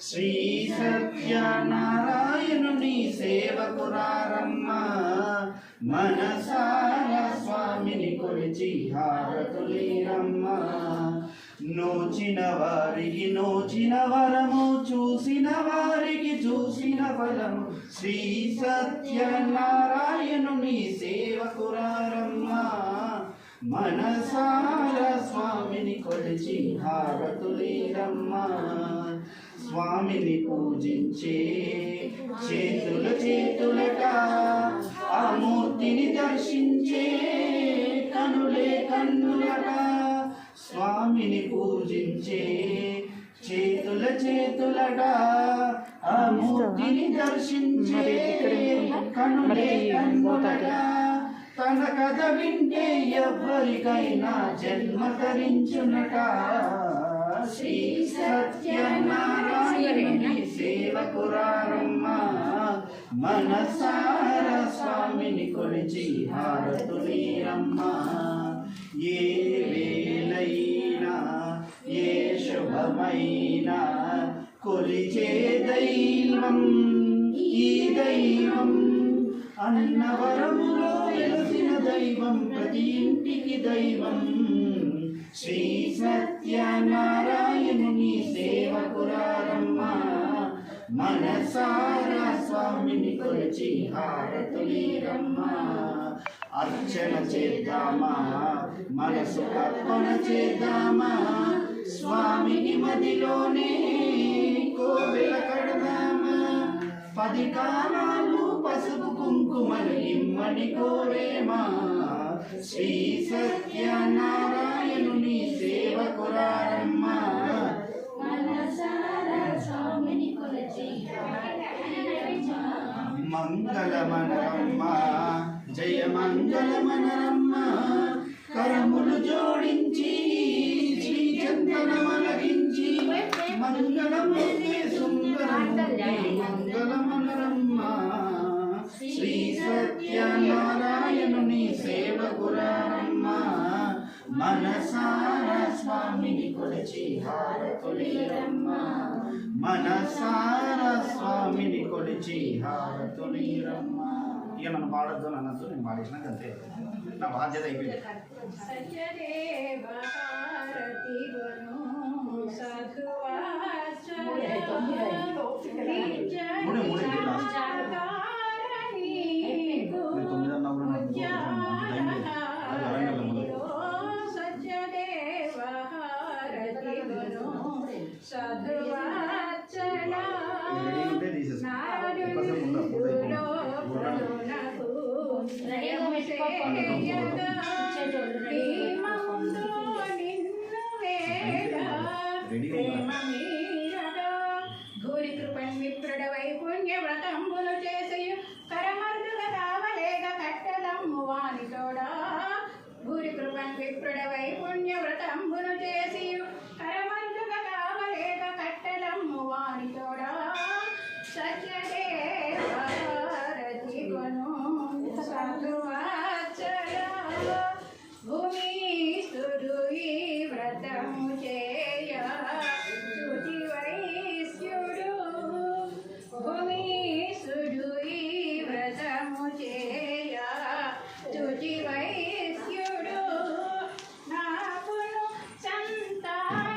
శ్రీ సత్యనారాయణుని సేవకురారమ్మా మనసార స్వామిని కొలిచి హారతులేరమ్మ నోచిన వారికి నోచిన వరము చూసిన వారికి చూసిన ఫలము. శ్రీ సత్యనారాయణుని సేవకురారమ్మా మనసార స్వామిని కొలిచి హారతులేరమ్మా స్వామిని పూజించే చేతుల చేతులట ఆ మూర్తిని దర్శించే కనులే కన్నులట. స్వామిని పూజించే చేతుల చేతులట ఆ మూర్తిని దర్శించే కనులే కన్నులట. తన కథ వింటే ఎవ్వరికైనా జన్మ ధరించునట. శ్రీ సత్యనారాయణ సేవకురారమ్మ. మనసార స్వామిని కొలిచి హారతులీరమ్మ ఏ వేలైనా ఏ శుభమైనా కొలిచే దైవం ఈ దైవం అన్నవరములో వెలసిన దైవం ప్రతి ఇంటికి దైవం. శ్రీ సత్యనారాయణుని సేవకురారమ్మ మనసారా స్వామిని కొలిచి హారతులీరమ్మ. అర్చన చేద్దామా? మనసు అర్పణ చేద్దామా? స్వామిని మదిలోనే కోవెల కడదామా? పది కాలాలు పసుపు కుంకుమలు ఇమ్మని కోరేమా? శ్రీ సత్యనారాయణ సేవకురారమ్మ మంగళమనరమ్మ. జయ మంగళమనరమ్మ. కరములు జోడించి శ్రీ చందనమలగించి మంగళమూర్తి సుందరమూర్తి మంగళమనరమ్మ మనసార స్వామిని కొలిచి హారతులీరమ్మ మనసార స్వామిని కొలిచి హారతులీరమ్మ ఇక నన్ను పాడద్దు అని అనొద్దు నేను పాడేసినాక అంతే నా బాధ్యత అయిపోయింది. మూడే రెడీ ఉంటే తీసేసుకో ఎక్కువసేపు ఉండదు.